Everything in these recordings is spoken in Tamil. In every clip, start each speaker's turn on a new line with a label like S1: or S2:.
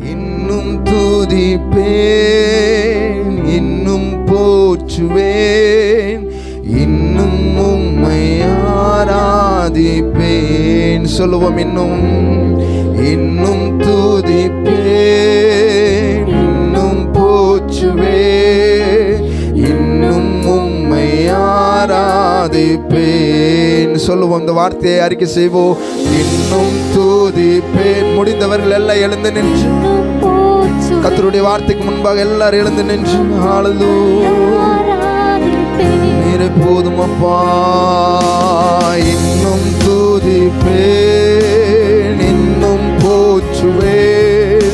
S1: இன்னும் துதிப்பேன் இன்னும் போற்றுவேன் இன்னும் உம்மை ஆராதிப்பேன். சொல்லுவோம் இன்னும் இன்னும் துதிப்பேன் இன்னும் போற்றுவேன் இன்னும் உம்மை ஆராதிப்பேன். சொல்லுவோம். இந்த வார்த்தையை அறிக்கை செய்வோம். இன்னும் துதிப்பேன் முடிந்தவர்கள் எல்லாம் எழுந்து நின்று. கத்தருடைய வார்த்தைக்கு முன்பாக எல்லாரும் எழுந்து நின்று. ஹalleluya நீரை போதும் அப்பா. இன்னும் துதிப்பேன் இன்னும் போற்றுவேன்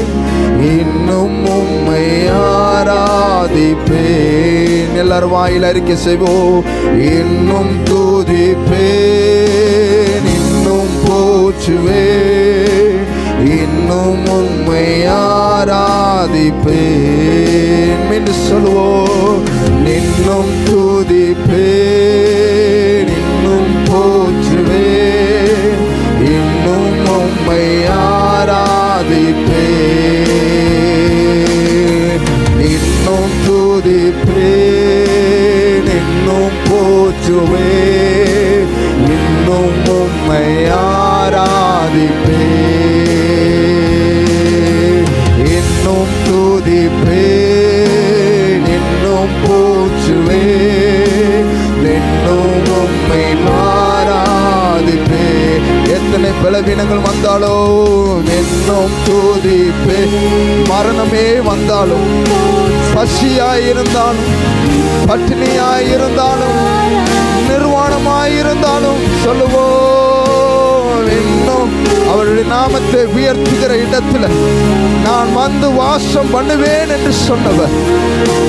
S1: இன்னும் உம்மை ஆராதிப்பேன். எல்லாரும் வாயில் அறிக்கை செய்வோம். இன்னும் துதிப்பேன் இன்னும் போற்றுவேன். இன்னும் உம்மை ஆராதிப்பேன். என்று சொல்வோம் இன்னும் பலவீனங்கள் வந்தாலும் இன்னும் துதிப்பேன் மரணமே வந்தாலும் பசியாயிருந்தாலும் இருந்தாலும் நிர்வாணமாயிருந்தாலும் இருந்தாலும் நிர்வாணமாய் சொல்லுவோம் இன்னும் அவருடைய நாமத்தை உயர்த்துகிற இடத்துல நான் வந்து வாசம் பண்ணுவேன் என்று சொன்னவர்.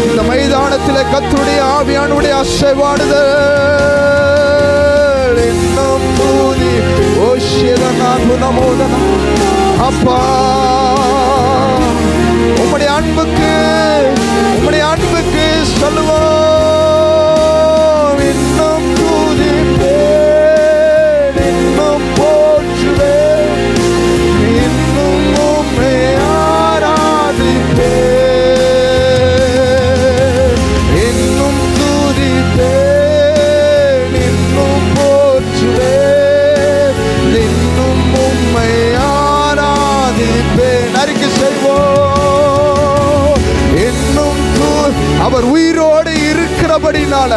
S1: இந்த மைதானத்தில் கத்துடைய ஆவியானுடைய அசைவாடுதல் அப்பா உம்முடைய அன்புக்கு உம்முடைய அன்புக்கு சொல்லுவோம். அவர் உயிரோடு இருக்கிறபடினால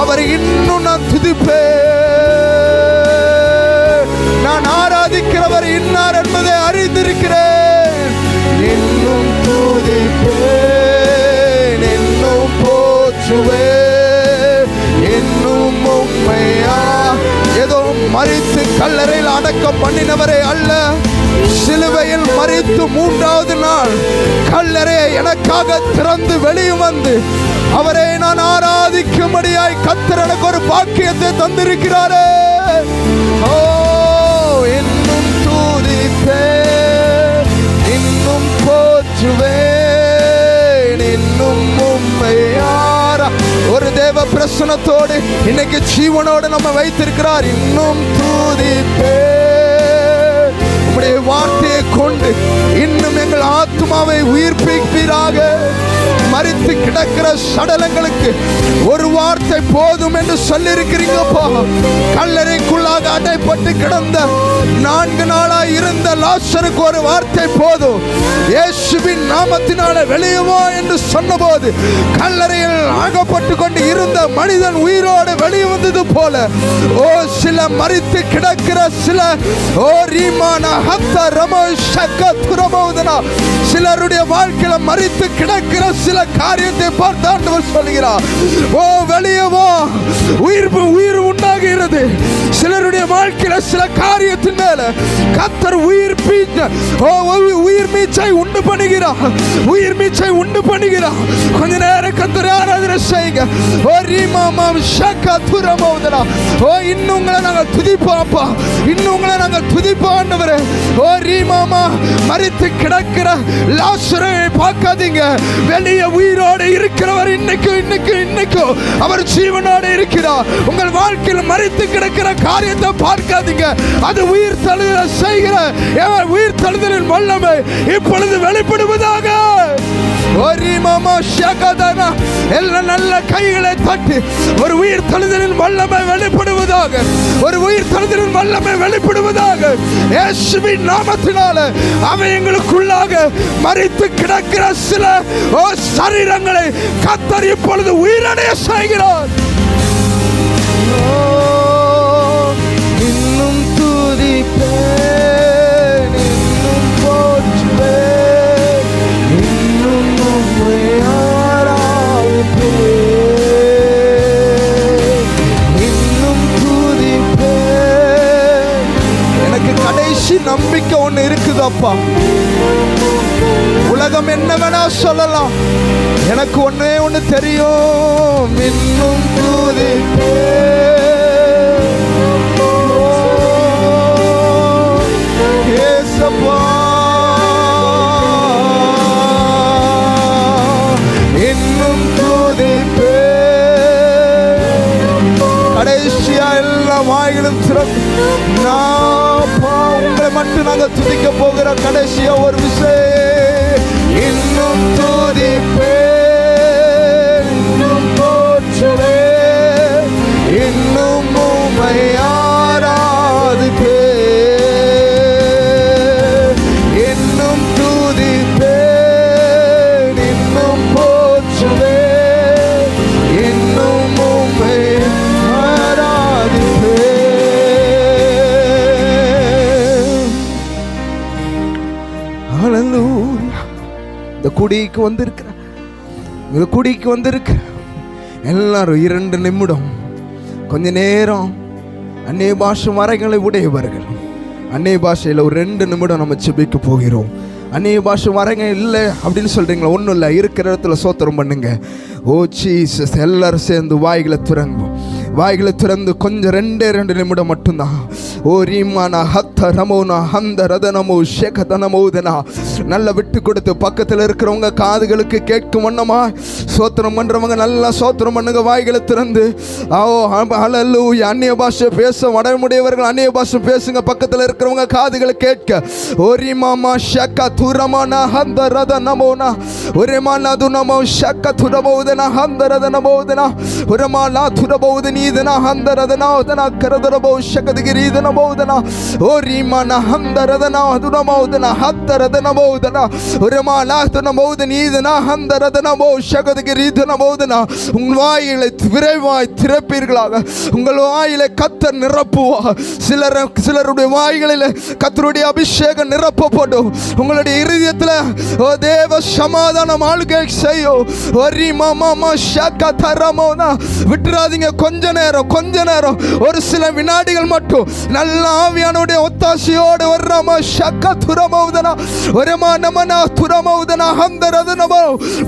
S1: அவரை இன்னும் நான் துதிப்பேன். நான் ஆராதிக்கிறவர் இன்னார் என்பதை அறிந்திருக்கிறேன். இன்னும் துதிப்பேன் இன்னும் போற்றுவேன். இன்னும் உம்மையா ஏதோ மறித்து கல்லறையில் அடக்கம் பண்ணினவரே அல்ல. சிலுவையில் மறித்து மூன்றாவது நாள் கல்லறை எனக்காக திறந்து வெளியும் வந்து அவரை நான் ஆராதிக்கும்படியாய் கத்தர் எனக்கு ஒரு பாக்கியத்தை தந்திருக்கிறாரே. ஓ இன்னும் தூதிப்பே இன்னும் போற்றுவேன் இன்னும் உம்மை ஒரு தேவ பிரசனத்தோடு இன்னைக்கு ஜீவனோடு நம்ம வைத்திருக்கிறார். இன்னும் தூதிப்பே உம்முடைய வார்த்தையை கொண்டு இன்னும் எங்கள் ஆத்மாவை உயிர்ப்பிப்பீராக. மறித்து கிடக்கிற சடலங்களுக்கு ஒரு வார்த்தை போதும் என்று சொல்லியிருக்கிறீங்கப்பா. கல்லறைக்குள்ளாக அடைப்பட்டு கிடந்த நான்கு நாளா இருந்த லாசருக்கு ஒரு வார்த்தை போதும். இயேசுவின் நாமத்தினால வெளியுமோ என்று சொன்னபோது கல்லறையில் ஆகப்பட்டு கொண்டு இருந்த மனிதன் உயிரோடு வெளியே வந்தது போல ஓ சில மறித்து கிடக்கிற சில ஓ ரீமான ஹத்த ரமோ சக்க துரமோதனா சிலருடைய வாழ்க்கையில மறித்து கிடக்கிற சில காரியத்தை பார்த்து சொல்கிறார். ஓ வெளியவோ உயிர் உயிர் உண்டாகிறது. சிலருடைய வாழ்க்கையில சில காரியத்தின் மேல கத்தர் உயிர் ஓ உயிர் மீச்சை உண்டு பண்ணுகிறார் உயிர் மீச்சை உண்டு பண்ணுகிறார் கொஞ்ச நேரம் கத்தர் ஆராதனை செய்யுங்க. ஓ ரீமாமா ஷக்கா துரமோதனா ஓ இன்னும் உங்களை நாங்கள் துதிப்போம்ப்பா. இன்னும் உங்களை நாங்கள் துதிப்போம் ஆண்டவரே. ஓ ரீமாமா மறித்து கிடக்கிற லாசுரை பார்க்காதீங்க. வெளியே உயிரோடு இருக்கிறவர் இன்னைக்கு இன்னைக்கு இன்னைக்கு அவர் ஜீவனோடு இருக்கிறார். உங்கள் வாழ்க்கையில் மறித்து கிடக்கிற காரியத்தை பார்க்காதீங்க. அது உயிர் தழுதல செய்கிற உயிர் தழுதலின் வல்லமை இப்பொழுது வெளிப்படுவதாக. எல்லா நல்ல கைகளை தட்டி ஒரு உயிர் தழுதலின் வல்லமை வெளிப்படுவதாக ஒரு உயிர் தழுதலின் வல்லமை வெளிப்படுவதாக இயேசுவின் நாமத்தினால அவன் எங்களுக்குள்ளாக மறித்து கிடக்கிற சில ஓ சரீரங்களை கத்தர் இப்பொழுது உயிரடைய செய்கிறார். கடைசி நம்பிக்கை ஒன்று இருக்குதாப்பா? உலகம் என்ன வேணா சொல்லலாம். எனக்கு ஒன்னே ஒன்று தெரியும். இன்னும் துதிப்பேன். இன்னும் துதிப்பேன். கடைசியா எல்லா வாய்களும் திறக்கும். நான் மட்டும் நாங்கள் துதிக்க போகிற கடைசியா ஒரு விஷயம் குடிக்கு வந்திருக்கிற. இந்த குடிக்கு வந்திருக்கிற. எல்லாரும் இரண்டு நிமிடம் கொஞ்ச நேரம் அந்நிய பாஷை மறைகளை உடையவர்கள். அந்நிய பாஷையில் ஒரு ரெண்டு நிமிடம் நம்ம செபிக்க போகிறோம். அன்னிய பாஷை வரங்க இல்லை அப்படின்னு சொல்கிறீங்களா ஒன்றும் இல்லை இருக்கிற இடத்துல சோத்திரம் பண்ணுங்க. ஓ சீசஸ் எல்லாரும் சேர்ந்து வாய்களை துறங்கும் வாய்களை திறந்து கொஞ்சம் ரெண்டே ரெண்டு நிமிடம் மட்டும்தான். ஓ ரீமானா ஹத்த ரமோனா ஹந்த ரதனமோ ஷேகதனமோதனா நல்லா விட்டு கொடுத்து பக்கத்தில் இருக்கிறவங்க காதுகளுக்கு கேட்கும் வண்ணமா சோத்திரம் பண்ணுறவங்க நல்லா சோத்திரம் பண்ணுங்க வாய்களை திறந்து. ஓ அலல்லு அந்நிய பாஷை பேச வடமுடையவர்கள் அந்நிய பாஷை பேசுங்க பக்கத்தில் இருக்கிறவங்க காதுகளை கேட்க. ஓரி மாமா ஷக்க துரமானா ஹந்த ரத நமோனா ஒரே மாலா துனமோ ஷக்க துரமோதனா ஹந்த ரத நமோதனா ஒரே மாலா துரபோத நீதனா ஹந்த ரதனா உதனா கரதரபோ ஷகதகிரீதன போதனா ஓரி மானா ஹந்த ரதனா துனமோதனா ஹத்த ரதன போதனா ஒரே மாலா துனமோத நீதனா ஹந்த ரதன ஷகதகிரீதன உங்கள் வாயிலை விரைவாய் திறப்பீர்களாக உங்கள் வாயிலை கத்தர் நிரப்புவா சிலர் சிலருடைய வாய்களில் கத்தருடைய அபிஷேகம் நிரப்பப்படும் உங்களுடைய இருதயத்தில் ஓ தேவ சமாதானம் ஆளுகை செய்யும் ஒரி மாமா ஷாக்கா தரமோனா விட்டுறாதீங்க. கொஞ்ச நேரம் கொஞ்ச நேரம். ஒரு சில வினாடிகள் மட்டும். நல்ல ஆவியானுடைய ஒத்தாசையோடு வர்றாம சக்க துரமௌதனா. ஒரேமா நமனா துரமௌதனா. ஹந்தரதனமோ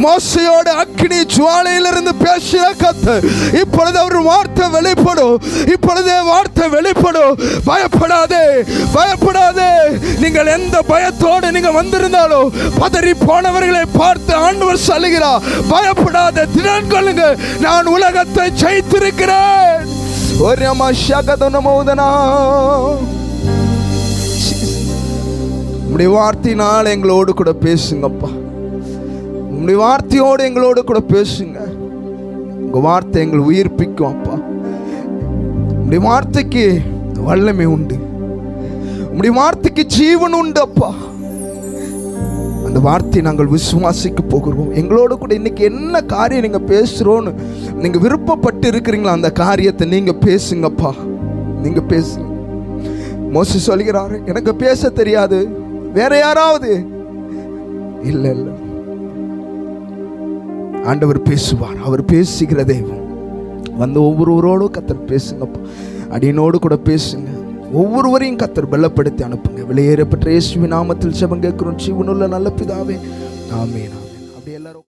S1: மோசையோடு அக்னி ஜுவாலையிலிருந்து பேசிய கத்து. இப்பொழுது அவர் வார்த்தை வெளிப்படும். இப்பொழுதே வார்த்தை வெளிப்படும். பயப்படாதே பயப்படாதே. நீங்கள் எந்த பயத்தோடு நீங்க வந்திருந்தாலும் பதறி போனவர்களை பார்த்து ஆண்டவர் சொல்லுகிறார். பயப்படாத திறன் கொள்ளுங்க நான் உலகத்தை ஜெயித்திருக்கிறேன். ஒரு அம்மா ஷகதனமோதனா உம்முடைய வார்த்தையினால் எங்களோடு கூட பேசுங்கப்பா. உம்முடைய வார்த்தையோடு எங்களோடு கூட பேசுங்க. உங்க வார்த்தை எங்களை உயிர்ப்பிக்கும் அப்பா. உம்முடைய வார்த்தைக்கு வல்லமை உண்டு. உம்முடைய வார்த்தைக்கு ஜீவன் உண்டு அப்பா. அந்த வார்த்தையை நாங்கள் விசுவாசிக்க போகிறோம். எங்களோட கூட இன்றைக்கி என்ன காரியம் நீங்கள் பேசுகிறோன்னு நீங்கள் விருப்பப்பட்டு இருக்கிறீங்களா? அந்த காரியத்தை நீங்கள் பேசுங்கப்பா. நீங்கள் பேசுங்க. மோசி சொல்கிறாரு எனக்கு பேச தெரியாது. வேற யாராவது? இல்லை இல்லை. ஆண்டவர் பேசுவார். அவர் பேசுகிற தெய்வம். வந்து ஒவ்வொருவரோடும் கத்தர் பேசுங்கப்பா. அடியனோடு கூட பேசுங்க. ஒவ்வொருவரையும் கத்தர் பலப்படுத்தி அனுப்புங்க. வெளியேறப்பட்ட இயேசுவின் நாமத்தில் செபம் கேட்கிறோம். ஜீவனுள்ள நல்ல பிதாவே ஆமே ஆமேன். அப்படி எல்லாரும்